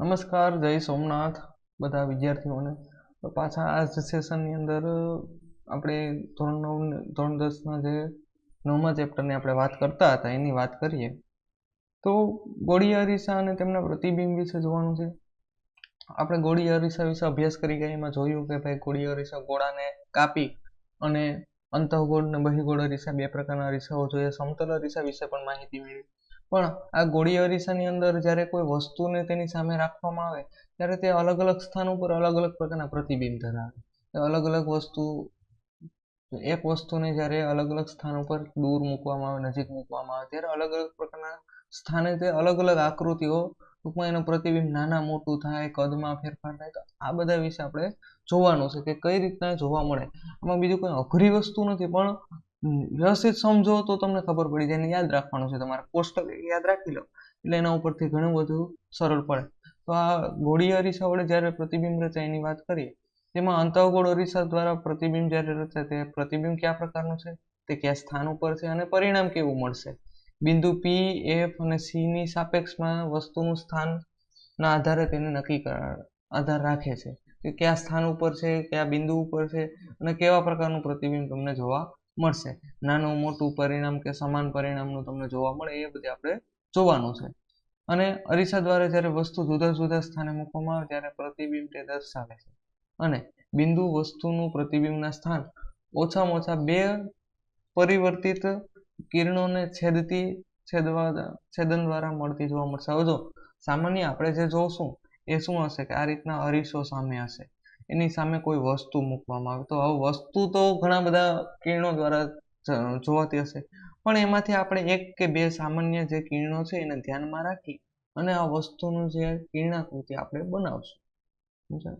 નમસ્કાર, જય સોમનાથ બધા વિદ્યાર્થીઓને. તો પાછા આ સેશનની અંદર આપણે ધોરણ નવ, ધોરણ દસના જે નવમા ચેપ્ટરની આપણે વાત કરતા હતા, એની વાત કરીએ. તો ગોળી અરીસા અને તેમના પ્રતિબિંબ વિશે જોવાનું છે. આપણે ગોળી અરીસા વિશે અભ્યાસ કરી ગયા, એમાં જોયું કે ભાઈ ગોળી અરીસા ગોળાને કાપી અને અંતઃગોળ અને બહિગોળ અરીસા, બે પ્રકારના અરીસાઓ જોઈએ. સમતલ અરીસા વિશે પણ માહિતી મેળવી. પણ આ ગોળી અરીસાની અંદર જ્યારે કોઈ વસ્તુને તેની સામે રાખવામાં આવે, ત્યારે તે અલગ અલગ સ્થાન ઉપર અલગ અલગ પ્રકારના પ્રતિબિંબ ધરાવે અલગ અલગ વસ્તુ, એક વસ્તુને જ્યારે અલગ અલગ સ્થાન ઉપર દૂર મૂકવામાં આવે, નજીક મૂકવામાં આવે, ત્યારે અલગ અલગ પ્રકારના સ્થાને તે અલગ અલગ આકૃતિઓ ટૂંકમાં એનું પ્રતિબિંબ નાના, મોટું થાય, કદમાં ફેરફાર થાય, તો આ બધા વિશે આપણે જોવાનું છે કે કઈ રીતના જોવા મળે. આમાં બીજું કોઈ અઘરી વસ્તુ નથી, પણ વ્યવસ્થિત સમજો તો તમને ખબર પડી જાય એને યાદ રાખવાનું છે તમારે. કોષ્ટક યાદ રાખી લો. એટલે એના ઉપરથી ઘણું બધું સરળ પડે. તો આ ગોળી અરીસા વડે જ્યારે પ્રતિબિંબ રચાય એની વાત કરીએ, તેમાં અંતઃગોળ અરીસા દ્વારા પ્રતિબિંબ જ્યારે રચાય તે પ્રતિબિંબ કયા પ્રકારનું છે? તે કયા સ્થાન ઉપર છે અને પરિણામ કેવું મળશે? બિંદુ પી એફ અને સી ની સાપેક્ષમાં વસ્તુનું સ્થાનના આધારે તેને નક્કી આધાર રાખે છે. કે કયા સ્થાન ઉપર છે, કયા બિંદુ ઉપર છે અને કેવા પ્રકારનું પ્રતિબિંબ તમને જોવા મળશે. નાનું, મોટું પરિણામ કે સમાન પરિણામનું તમને જોવા મળે, એ બધી આપણે જોવાનું છે. અને અરીસા દ્વારા જ્યારે વસ્તુ જુદા જુદા સ્થાને મૂકવામાં આવે, ત્યારે પ્રતિબિંબ તે દર્શાવે છે. અને બિંદુ વસ્તુનું પ્રતિબિંબના સ્થાન ઓછામાં ઓછા બે પરિવર્તિત કિરણોને છેદતી છેદવા, છેદન દ્વારા મળતી જોવા મળશે. હવે જો સામાન્ય આપણે જે જોશું, એ શું હશે કે આ રીતના અરીસો સામે હશે. એની સામે કોઈ વસ્તુ મૂકવામાં આવે. તો હવે વસ્તુ તો ઘણા બધા કિરણો દ્વારા જોવાતી હશે. પણ એમાંથી આપણે એક કે બે સામાન્ય જે કિરણો છે એને ધ્યાનમાં રાખી અને આ વસ્તુનું જે કિરણાકૃતિ આપણે બનાવશું. સમજાય?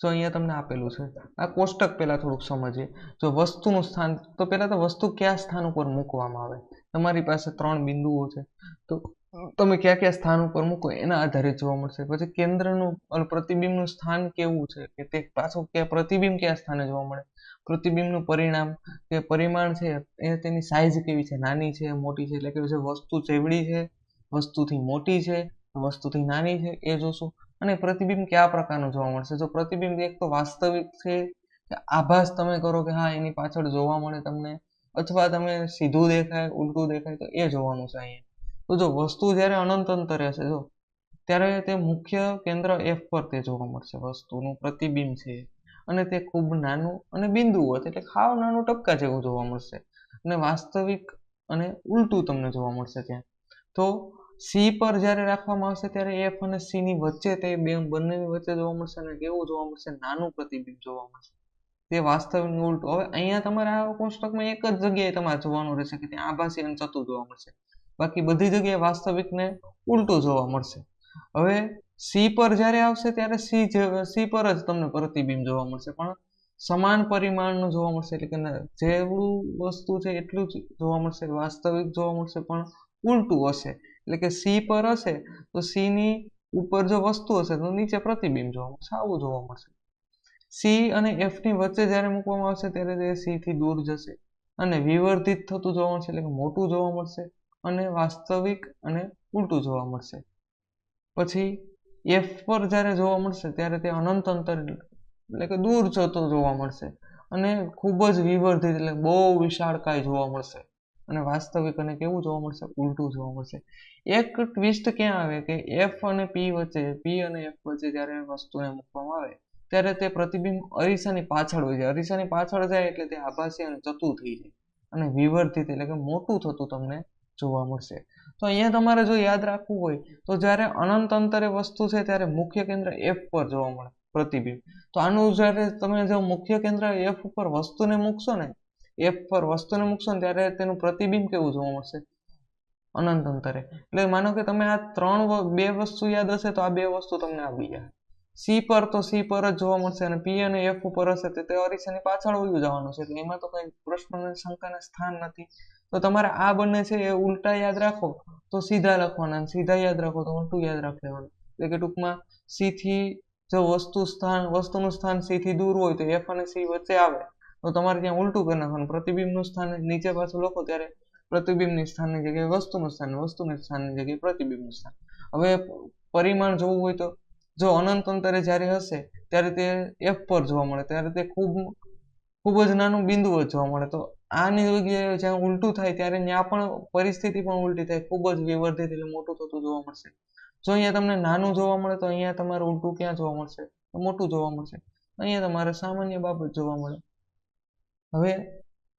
જો અહીંયા તમને આપેલું છે, આ કોષ્ટક પહેલાં થોડુંક સમજીએ. જો વસ્તુનું સ્થાન, તો પહેલાં તો વસ્તુ કયા સ્થાન ઉપર મૂકવામાં આવે? તમારી પાસે ત્રણ બિંદુઓ છે. તો તમે કયા કયા સ્થાન ઉપર મૂકો એના આધારે જોવા મળશે. પછી કેન્દ્રનું પ્રતિબિંબનું સ્થાન કેવું છે? કે તે પાછું કે પ્રતિબિંબ કયા સ્થાને જોવા મળે? પ્રતિબિંબનું પરિણામ, કે પરિમાણ છે, એ તેની સાઇઝ કેવી છે? નાની છે, મોટી છે? એટલે કે વસ્તુ ચેવડી છે? વસ્તુથી મોટી છે? વસ્તુથી નાની છે? એ જોશું. અને પ્રતિબિંબ કયા પ્રકારનું જોવા મળશે? જો પ્રતિબિંબ એક તો વાસ્તવિક છે આભાસ તમે કરો કે હા, એની પાછળ જોવા મળે તમને, અથવા તમે સીધું દેખાય, ઉલટું દેખાય, તો એ જોવાનું છે અહીંયા. તો જો, વસ્તુ જ્યારે અનંત અંતરે હશે, જો, ત્યારે તે મુખ્ય કેન્દ્ર એફ પર તે જોવા મળશે. વસ્તુનું પ્રતિબિંબ છે અને તે ખૂબ નાનું અને બિંદુ હોય એટલે ખાવ નાનું ટપકા જેવું જોવા મળશે. અને વાસ્તવિક અને ઉલટું તમને જોવા મળશે ત્યાં. તો સી પર જ્યારે રાખવામાં આવશે, ત્યારે એફ અને સી ની વચ્ચે તે બે, બંનેની વચ્ચે જોવા મળશે અને કેવું જોવા મળશે? નાનું પ્રતિબિંબ જોવા મળશે. તે વાસ્તવિક ઉલટું. હવે અહીંયા તમારે આ કોષ્ટકમાં એક જ જગ્યાએ તમારે જોવાનું રહેશે કે ત્યાં આભાસી અને ચતુ જોવા મળશે. બાકી બધી જગ્યાએ વાસ્તવિકને ઉલટું જોવા મળશે. હવે સી પર જ્યારે આવશે ત્યારે સી સી પર જ તમને પ્રતિબિંબ જોવા મળશે, પણ સમાન પરિમાણનું જોવા મળશે, એટલે કે જેવું વસ્તુ છે એટલું જ જોવા મળશે, વાસ્તવિક જોવા મળશે, પણ ઉલટું હશે. એટલે કે સી પર હશે, તો સીની ઉપર જો વસ્તુ હશે, તો નીચે પ્રતિબિંબ જોવા મળશે, આવું જોવા મળશે. સી અને એફની વચ્ચે જ્યારે મૂકવામાં આવશે, ત્યારે તે સીથી દૂર જશે અને વિવર્ધિત થતું જોવા મળશે, એટલે કે મોટું જોવા મળશે. અને વાસ્તવિક અને ઉલટું જોવા મળશે. પછી એફ પર જ્યારે જોવા મળશે, ત્યારે તે અનંત અંતર એટલે કે દૂર જતો જોવા મળશે અને ખૂબ જ વિવર્ધિત એટલે બહુ વિશાળકાય જોવા મળશે. અને વાસ્તવિક અને કેવું જોવા મળશે? ઉલટું જોવા મળશે. એક ટ્વિસ્ટ ક્યાં આવે? કે એફ અને પી વચ્ચે પી અને એફ વચ્ચે જ્યારે વસ્તુને મૂકવામાં આવે, ત્યારે તે પ્રતિબિંબ અરીસાની પાછળ હોય છે. અરીસાની પાછળ જાય એટલે તે આભાસી અને ચતું થઈ જાય. અને વિવર્ધિત એટલે કે મોટું થતું તમને જોવા મળશે. તો અહીંયા તમારે જો યાદ રાખવું હોય, તો જ્યારે અનંત અંતરે વસ્તુ છે ત્યારે મુખ્ય કેન્દ્ર એફ પર જોવા મળે, પ્રતિબિંબ. તો આનું જ્યારે તમે જો મુખ્ય કેન્દ્ર એફ ઉપર વસ્તુને મૂકશો ને એફ પર વસ્તુને મૂકશો ને, ત્યારે તેનું પ્રતિબિંબ કેવું જોવા મળશે? અનંત અંતરે. એટલે માનો કે તમે આ ત્રણ બે વસ્તુ યાદ હશે તો આ બે વસ્તુ તમને આવી જાય સી પર તો સી પર જ જોવા મળશે અને પી અને એફ ઉપર હશે તો તે અરીસાની પાછળ વયું જવાનું છે. એટલે એમાં તો કઈ પ્રશ્ન શંકાને સ્થાન નથી. તો તમારે આ બંને છે એ ઉલટા યાદ રાખો, તો સીધા લખવાના સીધા યાદ રાખો તો ઉલટું યાદ રાખી લેવાનું. એટલે કે ટૂંકમાં સી થી જો વસ્તુ સ્થાન, વસ્તુનું સ્થાન સી થી દૂર હોય તો એફ અને સી વચ્ચે આવે, તો તમારે ત્યાં ઉલટું કરી નાખવાનું. પ્રતિબિંબનું સ્થાન નીચે પાછું લખો ત્યારે પ્રતિબિંબની સ્થાનની જગ્યાએ વસ્તુનું સ્થાન વસ્તુની સ્થાનની જગ્યાએ પ્રતિબિંબનું સ્થાન. હવે પરિમાણ જોવું હોય તો જો અનંત અંતરે જ્યારે હશે ત્યારે તે એફ પર જોવા મળે, ત્યારે તે ખૂબ ખૂબ જ નાનું બિંદુ જ જોવા મળે. તો આની જગ્યાએ જ્યાં ઉલટું થાય ત્યારે ત્યાં પણ પરિસ્થિતિ પણ ઉલટી થાય, ખૂબ જ વિવર્ધિત એટલે મોટું થતું જોવા મળશે. જો અહીંયા તમને નાનું જોવા મળે તો અહીંયા તમારે ઉલટું ક્યાં જોવા મળશે? મોટું જોવા મળશે. અહીંયા તમારે સામાન્ય બાબત જોવા મળે. હવે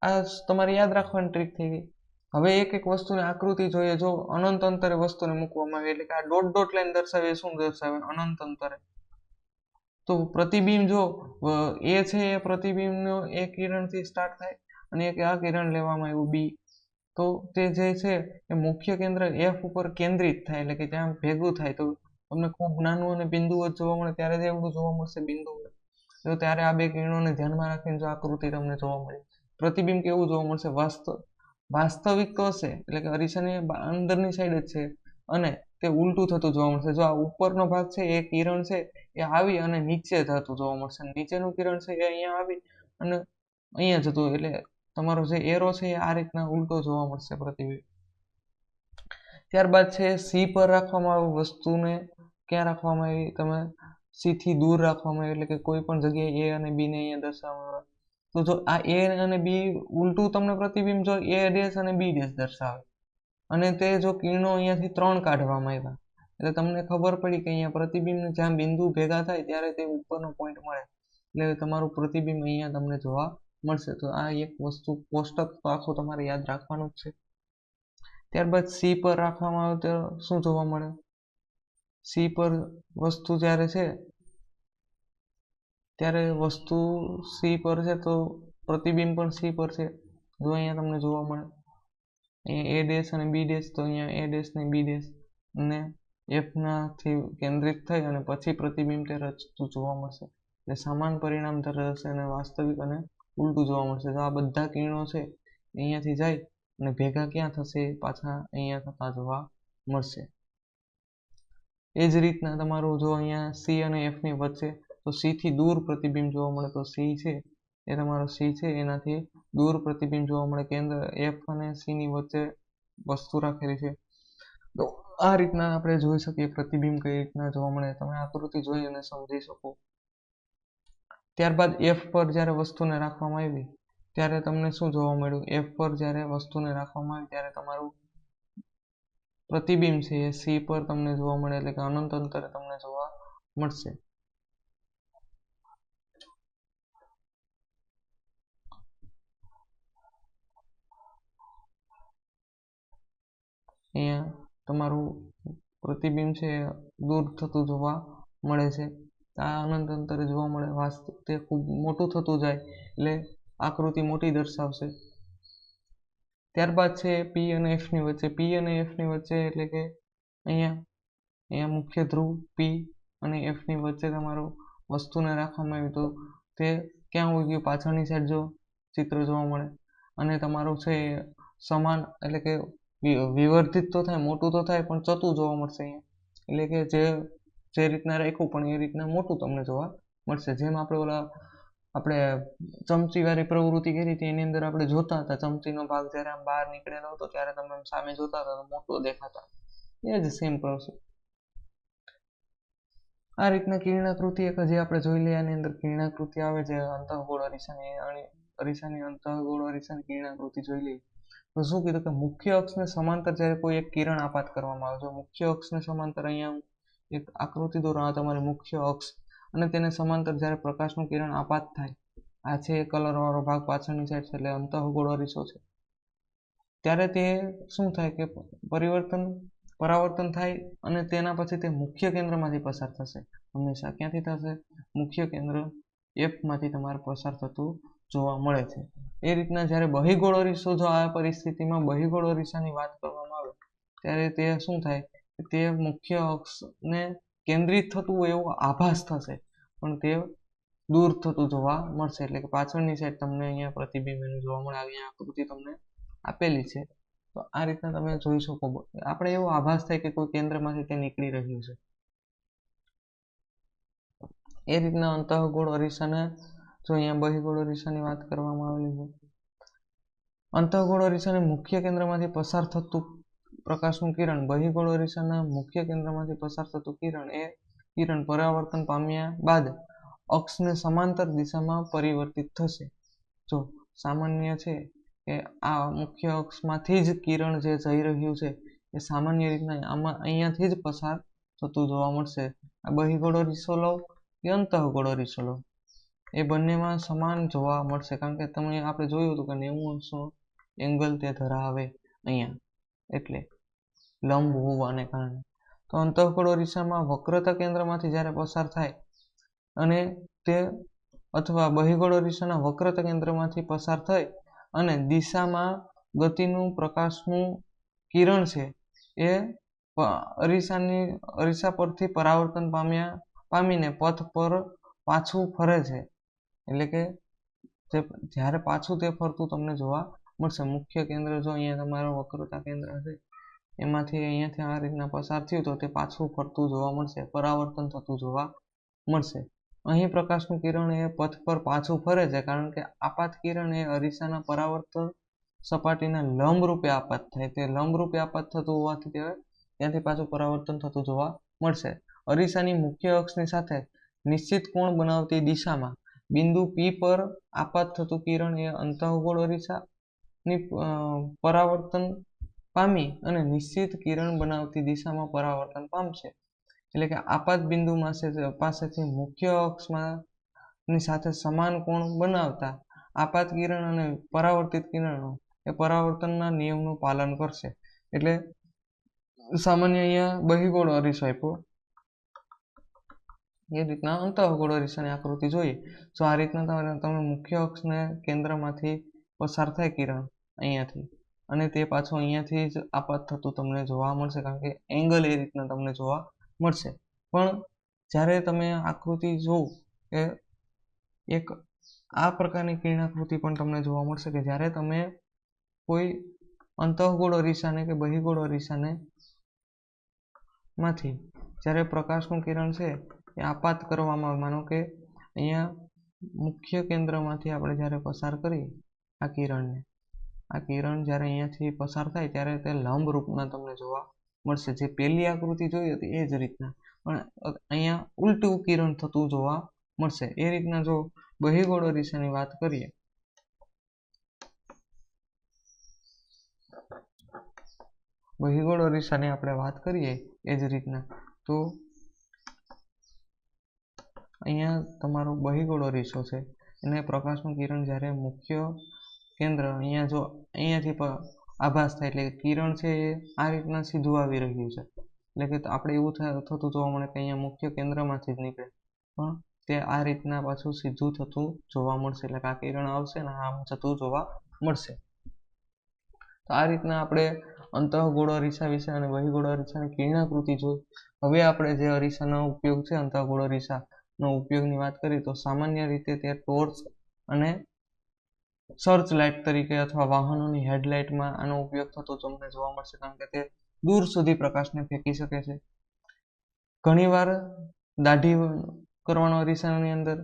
આ તમારે યાદ રાખવાની ટ્રીક થઈ ગઈ. હવે એક એક વસ્તુની આકૃતિ જોઈએ, જો અનંત અંતરે વસ્તુને મૂકવામાં આવે, એટલે કે આ ડોટ ડોટ લાઈન દર્શાવે, શું દર્શાવે? અનંત અંતરે. તો પ્રતિબિંબ જો એ છે એ પ્રતિબિંબનો એ કિરણથી સ્ટાર્ટ થાય. અને એક આ કિરણ લેવામાં આવ્યું, બી. તો તે જે છે એ મુખ્ય કેન્દ્ર એફ ઉપર કેન્દ્રિત થાય, એટલે કે ત્યાં ભેગું થાય. તો તમને ખૂબ નાનું અને બિંદુઓ જોવા મળે, ત્યારે જ એવડું જોવા મળશે, બિંદુ. તો ત્યારે આ બે કિરણોને ધ્યાનમાં રાખીને જો આકૃતિ તમને જોવા મળે. પ્રતિબિંબ કેવું જોવા મળશે? વાસ્તવ વાસ્તવિક તો હશે, એટલે કે અરીસાની અંદરની સાઈડ જ છે. અને તે ઉલટું થતું જોવા મળશે. જો આ ઉપરનો ભાગ છે, એ કિરણ છે, એ આવી અને નીચે થતું જોવા મળશે. નીચેનું કિરણ છે, એ અહીંયા આવી અને અહીંયા જતું, એટલે તમારો જે એરો છે એ આ રીતના ઉલટો જોવા મળશે પ્રતિબિંબ. ત્યારબાદ છે સી પર રાખવામાં આવે વસ્તુને ક્યાં રાખવામાં આવી? તમે સી થી દૂર રાખવામાં આવે, એટલે કે કોઈ પણ જગ્યાએ એ અને બી ને અહીંયા દર્શાવવામાં આવે. તો જો આ એ અને બી ઉલટું તમને પ્રતિબિંબ જો એ ડેશ અને બી ડેશ દર્શાવે. અને તે જો કિરણો અહીંયાથી ત્રણ કાઢવામાં આવ્યા. એટલે તમને ખબર પડી કે અહીંયા પ્રતિબિંબ જ્યાં બિંદુ ભેગા થાય ત્યારે તે ઉપરનો પોઈન્ટ મળે. એટલે તમારું પ્રતિબિંબ અહીંયા તમને જોવા મળશે. તો આ એક વસ્તુ કોષ્ટક તો આખો તમારે યાદ રાખવાનું જ છે. ત્યારબાદ સી પર રાખવામાં આવે તો શું જોવા મળે? સી પર વસ્તુ જ્યારે છે, ત્યારે વસ્તુ સી પર છે તો પ્રતિબિંબ પણ સી પર છે. જો અહીંયા તમને જોવા મળે, અહીંયા એ ડેશ અને બી ડેશ તો અહીંયા એ ડેશ ને બી ડેશ અને એફનાથી કેન્દ્રિત થઈ અને પછી પ્રતિબિંબ તે રચતું જોવા મળશે. એટલે સમાન પરિણામ ધરાવશે અને વાસ્તવિક અને ઉલટું જોવા મળશે. તો આ બધા કિરણો છે, અહીંયાથી જાય અને ભેગા ક્યાં થશે? પાછા અહીંયા થતા જોવા મળશે. એ જ રીતના તમારું જો અહીંયા સી અને એફની વચ્ચે, તો સીથી દૂર પ્રતિબિંબ જોવા મળે તો સી છે. એ તમારો સી છે. એનાથી દૂર પ્રતિબિંબ જોવા મળે કેન્દ્ર એફ અને સીની વચ્ચે વસ્તુ રાખેલી છે. તો આ રીતના આપણે જોઈ શકીએ પ્રતિબિંબ કઈ રીતના જોવા મળે. તમે આકૃતિ જોઈ અને સમજી શકો. ત્યારબાદ એફ પર જ્યારે વસ્તુને રાખવામાં આવી, ત્યારે તમને શું જોવા મળ્યું? એફ પર જ્યારે વસ્તુને રાખવામાં આવી, ત્યારે તમારું પ્રતિબિંબ છે એ સી પર તમને જોવા મળે, એટલે કે અનંત અંતરે તમને જોવા મળશે. અહીંયા તમારું પ્રતિબિંબ છે દૂર થતું જોવા મળે છે. આ અનંત અંતરે જોવા મળે, વાસ્તુ, તે ખૂબ મોટું થતું જાય, એટલે આકૃતિ મોટી દર્શાવશે. ત્યારબાદ છે પી અને એફની વચ્ચે. પી અને એફની વચ્ચે એટલે કે અહીંયા અહીંયા મુખ્ય ધ્રુવ પી અને એફની વચ્ચે તમારું વસ્તુને રાખવામાં આવ્યું. તો તે ક્યાં હોઈ ગયું? પાછળની સાઈડ જો ચિત્ર જોવા મળે. અને તમારું છે સમાન, એટલે કે વિવર્ધિત તો થાય, મોટું તો થાય, પણ ચતું જોવા મળશે અહીંયા. એટલે કે જે જે રીતના રાખ્યું પણ એ રીતના મોટું તમને જોવા મળશે. જેમ આપણે ઓલા, આપણે ચમચીવાળી પ્રવૃત્તિ કરી હતી, એની અંદર આપણે જોતા હતા. ચમચીનો ભાગ જ્યારે આમ બહાર નીકળેલો હતો, ત્યારે તમે સામે જોતા હતા મોટો દેખાતા. એ જ સેમ પ્રોસેસ આ રીતના કિરણાકૃતિ એક જે આપણે જોઈ લઈએ, આની અંદર કિરણાકૃતિ આવે છે, અંતઃગોળ અરીસાની અરીસાની અંતઃગોળ અરીસાની કિરણાકૃતિ જોઈ લઈએ. તો શું કીધું કે મુખ્ય અક્ષને સમાંતર જ્યારે કોઈ એક કિરણ આપાત કરવામાં આવે છે, મુખ્ય અક્ષને સમાંતર અહીંયા એક આકૃતિ દોરો આ તમારી મુખ્ય અક્ષ અને તેને સમાંતર જ્યારે પ્રકાશનું કિરણ આપાત થાય. આ છે કલરવાળો ભાગ પાછળની સાઈડ છે એટલે અંતઃગોળો રીસો છે. ત્યારે તે શું થાય કે પરિવર્તન, પરાવર્તન થાય અને તેના પછી તે મુખ્ય કેન્દ્રમાંથી પસાર થશે. હંમેશા ક્યાંથી થશે? મુખ્ય કેન્દ્ર એફમાંથી તમારે પસાર થતું જોવા મળે છે. એ રીતના જ્યારે બહિગોળ રીસો જો આ પરિસ્થિતિમાં બહિગોળો રીસાની વાત કરવામાં આવે, ત્યારે તે શું થાય? તે મુખ્ય અક્ષને કેન્દ્રિત થતું હોય એવો આભાસ થશે. પણ તે દૂર થતું જોવા મળશે. એટલે કે પાછળની સાઈડ તમને અહીંયા પ્રતિબિંબ જોવા મળે. અહીંયા આકૃતિ તમને આપેલી છે. તો આ રીતના તમે જોઈ શકો આપણે એવો આભાસ થાય કે કોઈ કેન્દ્રમાંથી તે નીકળી રહ્યું છે. એ રીતના અંતઃગોળ અરીસાને, જો અહીંયા બહિગોળ અરીસાની વાત કરવામાં આવેલી છે અંતઃગોળ અરીસાને મુખ્ય કેન્દ્રમાંથી પસાર થતું પ્રકાશનું કિરણ બહિગોળ અરીસાના મુખ્ય કેન્દ્રમાંથી પસાર થતું કિરણ એ કિરણ પરાવર્તન પામ્યા બાદ અક્ષને સમાંતર દિશામાં પરિવર્તિત થશે. જો સામાન્ય છે કે આ મુખ્ય અક્ષમાંથી જ કિરણ જે જઈ રહ્યું છે એ સામાન્ય રીતના આમાં અહીંયાથી જ પસાર થતું જોવા મળશે. આ બહિર્ગોળ અરીસો લો કે અંતઃગોળ અરીસો લો એ બંનેમાં સમાન જોવા મળશે કારણ કે તમે આપણે જોયું હતું કે નેવું અંશનો એંગલ તે ધરાવે અહીંયા. એટલે લંબ હોવાને કારણે. તો અંતઃગોળ અરીસામાં વક્રતા કેન્દ્રમાંથી જ્યારે પસાર થાય અને તે અથવા બહિગળ અરીસાના વક્રતા કેન્દ્રમાંથી પસાર થઈ અને દિશામાં ગતિનું પ્રકાશનું કિરણ છે એ અરીસાની અરીસા પરથી પરાવર્તન પામ્યા, પામીને પથ પર પાછું ફરે છે. એટલે કે તે, જ્યારે પાછું તે ફરતું તમને જોવા મળશે. મુખ્ય કેન્દ્ર જો અહીંયા તમારો વક્રતા કેન્દ્ર છે એમાંથી અહીંયાથી આ રીતના પસાર થયું તો તે પાછું ફરતું જોવા મળશે, પરાવર્તન થતું જોવા મળશે. અહીં પ્રકાશનું કિરણ એ પથ પર પાછું ફરે છે કારણ કે આપાત કિરણ એ અરીસાના પરાવર્તન સપાટીના લંબ રૂપે આપાત થાય. તે લંબ રૂપે આપાત થતું હોવાથી તે ત્યાંથી પાછું પરાવર્તન થતું જોવા મળશે. અરીસાની મુખ્ય અક્ષની સાથે નિશ્ચિત કોણ બનાવતી દિશામાં બિંદુ પી પર આપાત થતું કિરણ એ અંતઃગોળ અરીસાની પરાવર્તન પામી અને નિશ્ચિત કિરણ બનાવતી દિશામાં પરાવર્તન પામશે. એટલે કે આપાત બિંદુ પાસેથી મુખ્ય અક્ષમાં સાથે સમાન કોણ બનાવતા આપાત કિરણ અને પરાવર્તિત કિરણો એ પરાવર્તનના નિયમનું પાલન કરશે. એટલે સામાન્ય અહીંયા બહિગોળ અરીસો આપ્યો. એ રીતના અંતઃગોળ અરીસાની આકૃતિ જોઈએ. તો આ રીતના તમે મુખ્ય અક્ષને કેન્દ્રમાંથી પસાર થાય કિરણ અહીંયાથી. અને તે પાછો અહીંયાથી જ આપાત થતું તમને જોવા મળશે, કારણ કે એંગલ એ રીતના તમને જોવા મળશે. પણ જ્યારે તમે આકૃતિ જોવ કે એક આ પ્રકારની કિરણાકૃતિ પણ તમને જોવા મળશે કે જ્યારે તમે કોઈ અંતઃગોળ અરીસાને કે બહિગોળ અરીસાને માંથી જ્યારે પ્રકાશનું કિરણ છે એ આપાત કરવામાં આવે, માનો કે અહીંયા મુખ્ય કેન્દ્રમાંથી આપણે જ્યારે પસાર કરીએ આ કિરણને આ કિરણ જ્યારે અહીંયાથી પસાર થાય ત્યારે તે લંબ રૂપમાં તમને જોવા મળશે. જે પહેલી આકૃતિ જોઈ હતી એ જ રીતના. પણ અહીંયા ઉલટું કિરણ થતું જોવા મળશે. એ રીતના જો બહિગોળો દિશાની વાત કરીએ. બહિર્ગોળ અરીસાની આપણે વાત કરીએ એ જ રીતના. તો અહીંયા તમારો બહિર્ગોળ અરીસો છે. એને પ્રકાશનું કિરણ જ્યારે મુખ્ય કેન્દ્ર અહીંયા જો અહીંયાથી આભાસ થાય એટલે કિરણ છે એ આ રીતના સીધું આવી રહ્યું છે. એટલે કે આપણે એવું થતું જોવા મળે કે અહીંયા મુખ્ય કેન્દ્રમાંથી જ નીકળે. પણ તે આ રીતના પાછું સીધું થતું જોવા મળશે. એટલે કે આ કિરણ આવશે ને આમ જતું જોવા મળશે. તો આ રીતના આપણે અંતઃગોળ અરીસા વિશે અને બહિર્ગોળ અરીસાની કિરણાકૃતિ જોઈ. હવે આપણે જે અરીસાનો ઉપયોગ છે, અંતઃગોળો અરીસાનો ઉપયોગની વાત કરીએ તો સામાન્ય રીતે તે ટોર્ચ અને સર્ચ લાઇટ તરીકે અથવા વાહનોની હેડલાઇટમાં આનો ઉપયોગ થતો તમને જોવા મળશે કારણ કે તે દૂર સુધી પ્રકાશને ફેંકી શકે છે. ઘણીવાર દાઢી કરવાનો અરીસાની અંદર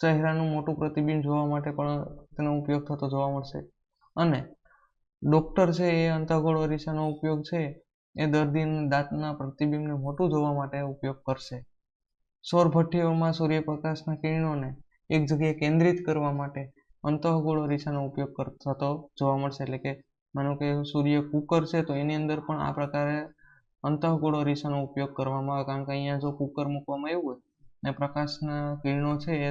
ચહેરાનું મોટું પ્રતિબિંબ જોવા માટે પણ તેનો ઉપયોગ થતો જોવા મળશે. અને ડોક્ટર છે એ અંતઃગોળ અરીસાનો ઉપયોગ છે એ દર્દીના દાંતના પ્રતિબિંબને મોટું જોવા માટે ઉપયોગ કરશે. સૌર ભઠ્ઠીઓમાં સૂર્યપ્રકાશના કિરણોને એક જગ્યાએ કેન્દ્રિત કરવા માટે અંતઃગોળ અરીસાનો ઉપયોગ થતો જોવા મળશે. એટલે કે માનો કે સૂર્ય કુકર છે, તો એની અંદર પણ આ પ્રકારે અંતઃગોળ અરીસાનો ઉપયોગ કરવામાં આવે. કારણ કે અહીંયા જો કુકર મૂકવામાં આવ્યું હોય ને પ્રકાશના કિરણો છે, એ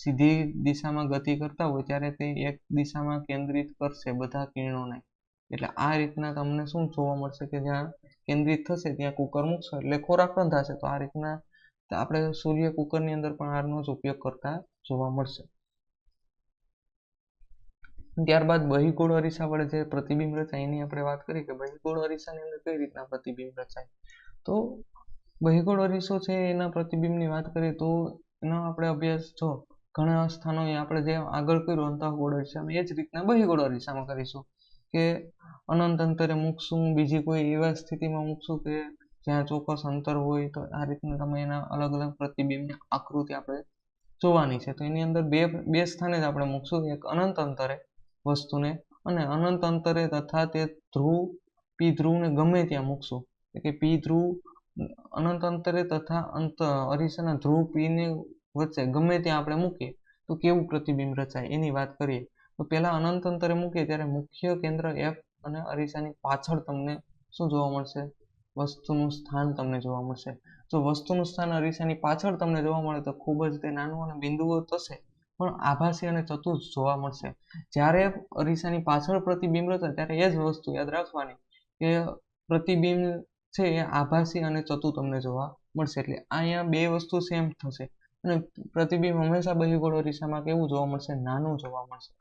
સીધી દિશામાં ગતિ કરતા હોય, ત્યારે તે એક દિશામાં કેન્દ્રિત કરશે બધા કિરણોને. એટલે આ રીતના તમને શું જોવા મળશે કે જ્યાં કેન્દ્રિત થશે, ત્યાં કુકર મૂકશો, એટલે ખોરાક રંધાશે તો આ રીતના આપણે સૂર્ય કુકરની અંદર પણ આનો જ ઉપયોગ કરતા જોવા મળશે. ત્યારબાદ બહિર્ગોળ અરીસા વડે જે પ્રતિબિંબ રચાય, એની આપણે વાત કરી કે બહિર્ગોળ અરીસાની અંદર કઈ રીતના પ્રતિબિંબ રચાય? તો બહિર્ગોળ અરીસો છે એના પ્રતિબિંબની વાત કરીએ તો એનો આપણે અભ્યાસ જો ઘણા સ્થાનોએ આપણે જે આગળ કર્યું, અંતઃગોળ અરીસામાં, એ જ રીતના બહિગોળ અરીસામાં કરીશું. કે અનંત અંતરે મૂકશું, બીજી કોઈ એવા સ્થિતિમાં મૂકશું કે જ્યાં ચોક્કસ અંતર હોય, તો આ રીતના તમે એના અલગ અલગ પ્રતિબિંબની આકૃતિ આપણે જોવાની છે. તો એની અંદર બે બે સ્થાને જ આપણે મૂકશું, એક અનંત અંતરે વસ્તુને અને અનંત અંતરે તથા તે ધ્રુવ, પી ધ્રુવને ગમે ત્યાં મૂકશો. એટલે કે પી ધ્રુવ, અનંત અંતરે તથા અંત, અરીસાના ધ્રુવ, પીને વચ્ચે ગમે ત્યાં આપણે મૂકીએ, તો કેવું પ્રતિબિંબ રચાય એની વાત કરીએ. તો પહેલાં અનંત અંતરે મૂકીએ, ત્યારે મુખ્ય કેન્દ્ર એફ અને અરીસાની પાછળ તમને શું જોવા મળશે? વસ્તુનું સ્થાન તમને જોવા મળશે. જો વસ્તુનું સ્થાન અરીસાની પાછળ તમને જોવા મળે તો ખૂબ જ તે નાનું અને બિંદુઓ થશે. પણ આભાસી અને ચતુર્થ જોવા મળશે. જ્યારે અરીસાની પાછળ પ્રતિબિંબ રચાય ત્યારે એ જ વસ્તુ યાદ રાખવાની કે પ્રતિબિંબ છે એ આભાસી અને ચતુ તમને જોવા મળશે. એટલે અહીંયા બે વસ્તુ સેમ થશે અને પ્રતિબિંબ હંમેશા બહિગોળ અરીસામાં કેવું જોવા મળશે? નાનું જોવા મળશે.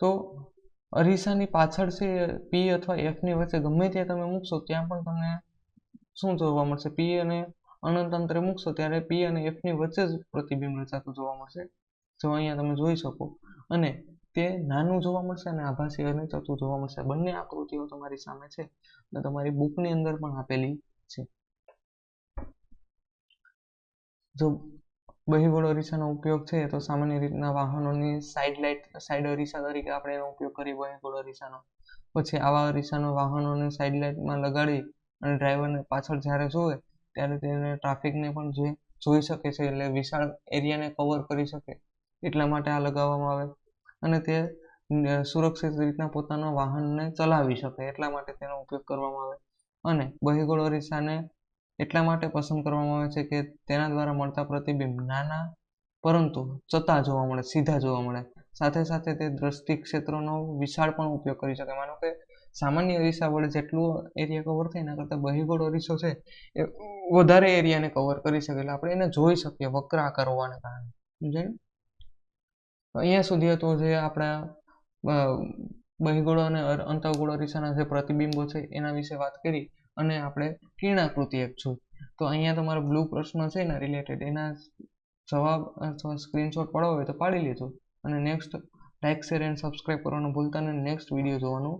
તો અરીસાની પાછળ છે પી અથવા એફની વચ્ચે ગમે ત્યાં તમે મૂકશો, ત્યાં પણ તમને શું જોવા મળશે? પી અને અનંત અંતરે મૂકશો ત્યારે પી અને એફની વચ્ચે જ પ્રતિબિંબ રચાતું જોવા મળશે. જો અહીંયા તમે જોઈ શકો. અને તે નાનું જોવા મળશે અને આભાસી અને ચતુ જોવા મળશે. બંને આકૃતિઓ તમારી સામે છે અને તમારી બુકની અંદર પણ આપેલી છે. જો બહિગોળ અરીસાનો ઉપયોગ છે તો સામાન્ય રીતના વાહનોની સાઇડ લાઇટ સાઇડ અરીસા તરીકે આપણે એનો ઉપયોગ કરીએ બહિગોળ અરીસાનો. પછી આવા અરીસાનો વાહનોને સાઇડ લાઇટમાં લગાડી અને ડ્રાઈવરને પાછળ જ્યારે જોવે ત્યારે તેને ટ્રાફિકને પણ જે જોઈ શકે છે એટલે વિશાળ એરિયાને કવર કરી શકે એટલા માટે આ લગાવવામાં આવે. અને તે સુરક્ષિત રીતના પોતાના વાહનને ચલાવી શકે એટલા માટે તેનો ઉપયોગ કરવામાં આવે. અને બહિગોળ અરીસાને એટલા માટે પસંદ કરવામાં આવે છે કે તેના દ્વારા મળતા પ્રતિબિંબ નાના, પરંતુ ચતા જોવા મળે, સીધા જોવા મળે. સાથે સાથે તે દ્રષ્ટિ ક્ષેત્રનો વિશાળ પણ ઉપયોગ કરી શકે. માનો કે સામાન્ય અરીસા વડે જેટલું એરિયા કવર થાય એના કરતાં બહિગોળ અરીસો છે એ વધારે એરિયાને કવર કરી શકે. એટલે આપણે એને જોઈ શકીએ વક્ર આકાર હોવાને કારણે. સમજાયું? અહીંયા સુધી હતો જે આપણા બહિગોળો અને અંતઃગોળ અરીસાના જે પ્રતિબિંબો છે એના વિશે વાત કરી અને આપણે કિરણાકૃતિ એક છું તો અહીંયા તમારો બ્લુ પ્રશ્ન છે એના રિલેટેડ એના જવાબ અથવા સ્ક્રીનશોટ પડાવો હોય તો પાડી લેજો. અને next like share and subscribe કરવાનું ભૂલતા નહીં. નેક્સ્ટ વીડિયો જોવાનું